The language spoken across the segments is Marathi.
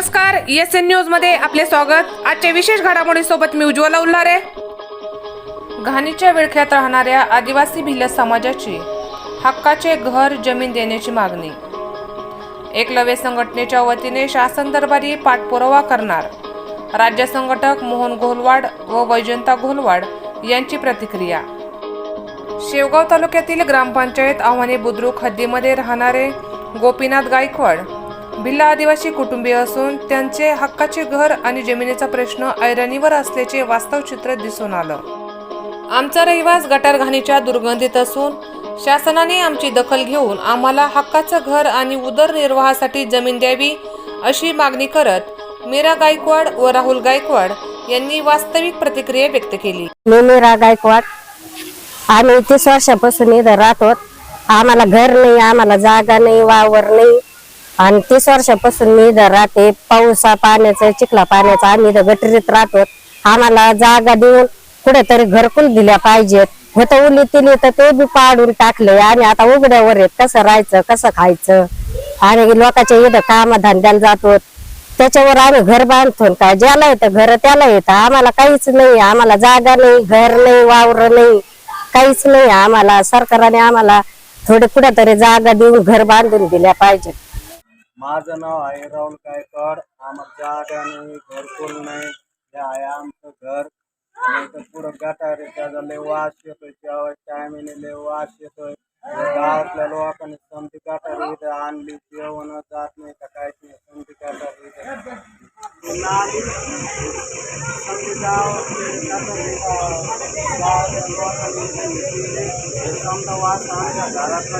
नमस्कार एस एन न्यूजमध्ये आपले स्वागत. आजच्या विशेष घडामोडी सोबत मी उज्ज्वला उल्हारे. घाणीच्या विळख्यात राहणाऱ्या आदिवासी भिल्ल समाजाची हक्काचे घर जमीन देण्याची मागणी. एकलव्य संघटनेच्या वतीने शासन दरबारी पाठपुरावा करणार. राज्य संघटक मोहन घोलवाड व वैजंता घोलवाड यांची प्रतिक्रिया. शेवगाव तालुक्यातील ग्रामपंचायत आव्हाने बुद्रुक हद्दीमध्ये राहणारे गोपीनाथ गायकवाड भिल्ल आदिवासी कुटुंबीय असून त्यांचे हक्काचे घर आणि जमिनीचा प्रश्न ऐरणीवर असल्याचे वास्तव चित्र दिसून आलं. आमचा रहिवास गटार घाणीच्या दुर्गंधीत असून शासनाने आमची दखल घेऊन आम्हाला हक्काचं घर आणि उदरनिर्वाहासाठी जमीन द्यावी अशी मागणी करत मीरा गायकवाड व राहुल गायकवाड यांनी वास्तविक प्रतिक्रिया व्यक्त केली. मी मीरा गायकवाड. आम्ही तीस वर्षापासून इथं राहतो. आम्हाला घर नाही आम्हाला जागा नाही वावर नाही. आणि तीस वर्षापासून मी इथं राहते. पावसा पाण्याचं चिखला पाण्याचं आम्ही इथं गटरीत राहतो. आम्हाला जागा देऊन कुठेतरी घरकुल दिल्या पाहिजेत. होतं उली तिली तर ते बी पाडून टाकले. आणि आता उघड्यावर आहेत. कसं राहायचं कसं खायचं? आणि लोकांच्या इथं कामधंद्याला जातो. त्याच्यावर आम्ही घर बांधतो का ज्याला येतं घर त्याला येतं. आम्हाला काहीच नाही. आम्हाला जागा नाही घर नाही वावर नाही. काहीच नाही. आम्हाला सरकारने आम्हाला थोडे कुठेतरी जागा देऊन घर बांधून दिल्या पाहिजे माझं नाव आहे राहुल गायकवाड. आम्हाला जागा नाही घरकुल नाही. हे आहे आमचं घर. आणि इथं पुढं गटार आहे त्याचा लय वास येतोय जेव्हा टायमिने लय वास येतोय. गावातल्या लोकांनी समजी गटार इथं आणली जेवण जात नाही का काय नाही समधी गटार इथं ते नाली, समधी गावातले गटार इथं गावातल्या लोकांनी इथं केली. आमच्या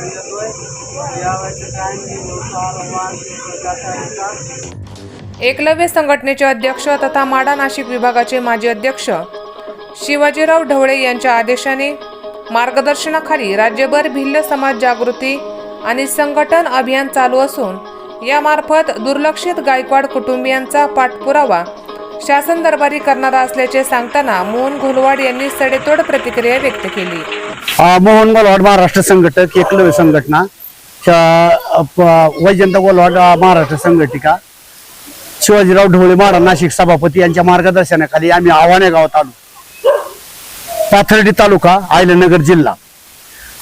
येतोय एकलव्य संघटनेचे अध्यक्ष तथा माडा नाशिक विभागाचे माजी अध्यक्ष शिवाजीराव ढवळे यांच्या आदेशाने मार्गदर्शनाखाली राज्यभर भिल्ल समाज जागृती आणि संघटन अभियान चालू असून यामार्फत दुर्लक्षित गायकवाड कुटुंबियांचा पाठपुरावा. शासन दरबारी करणार असल्याचे सांगताना मोहन घोलवाड यांनी सडेतोड प्रतिक्रिया व्यक्त केली. मोहन गोलवाड महाराष्ट्र संघटक एकलव्य संघटना. वैजंत गोलवाड महाराष्ट्र संघटिका. शिवाजीराव ढोळे माडा नाशिक सभापती यांच्या मार्गदर्शनाखाली आम्ही आव्हाने गावात आलो पाथर्डी तालुका आयलनगर जिल्हा.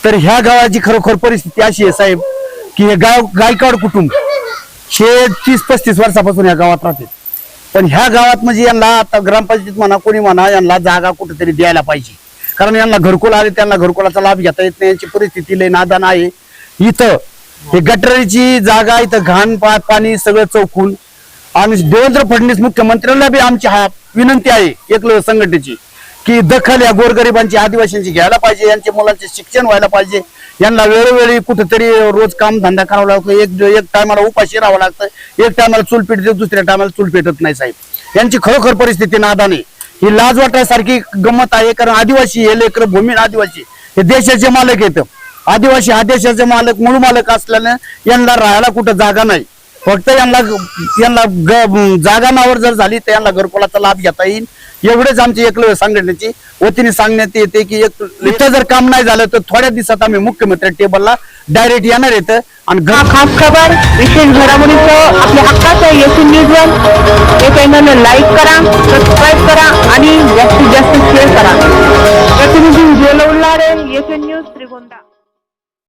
तर ह्या गावाची खरोखर परिस्थिती अशी आहे साहेब की हे गाव गायकवाड कुटुंब हे तीस पस्तीस वर्षापासून या गावात राहते. पण ह्या गावात म्हणजे यांना आता ग्रामपंचायत म्हणा कोणी म्हणा यांना जागा कुठेतरी द्यायला पाहिजे. कारण यांना घरकुल आले त्यांना घरकुलाचा लाभ घेता येत नाही यांची परिस्थिती लय नादान आहे. इथं हे गटरीची जागा इथं घाण पा पाणी सगळं चौकून. आणि देवेंद्र फडणवीस मुख्यमंत्र्यांना बी आमची हा विनंती आहे एकल संघटनेची. की दखल या गोरगरिबांची आदिवासींची घ्यायला पाहिजे यांच्या मुलांचे शिक्षण व्हायला पाहिजे. यांना वेळोवेळी कुठेतरी रोज काम धंदा करावा लागतो. एक एक टायमाला उपाशी राहावं लागतं. एक टायमाला चूल पेटते दुसऱ्या टायमाला चूल पेटत नाही साहेब. यांची खरोखर परिस्थिती नादाने. ही लाज वाटण्यासारखी गंमत आहे कारण आदिवासी हे लेकर भूमी आदिवासी. हे देशाचे मालक येतं आदिवासी हा देशाचे मालक मूळ मालक असल्याने यांना राहायला कुठं जागा नाही. फक्त यांना यांना ग- जागा नावर जर झाली तर यांना घरकुलाचा लाभ घेता येईल. एवढेच आमची एकलव्य संघटनेची वतीने सांगण्यात येते की एक इथं जर काम नाही झालं तर थोड्या दिवसात आम्ही मुख्यमंत्री टेबलला डायरेक्ट येणार येतं आणि खास खबर विशेष घडामोडीचं आपल्या हक्काचं येथील न्यूजवर हे चॅनल लाईक करा सबस्क्राईब करा आणि जास्तीत जास्त शेअर करा. प्रतिनिधी उज्ज्वल उल्हारे न्यूज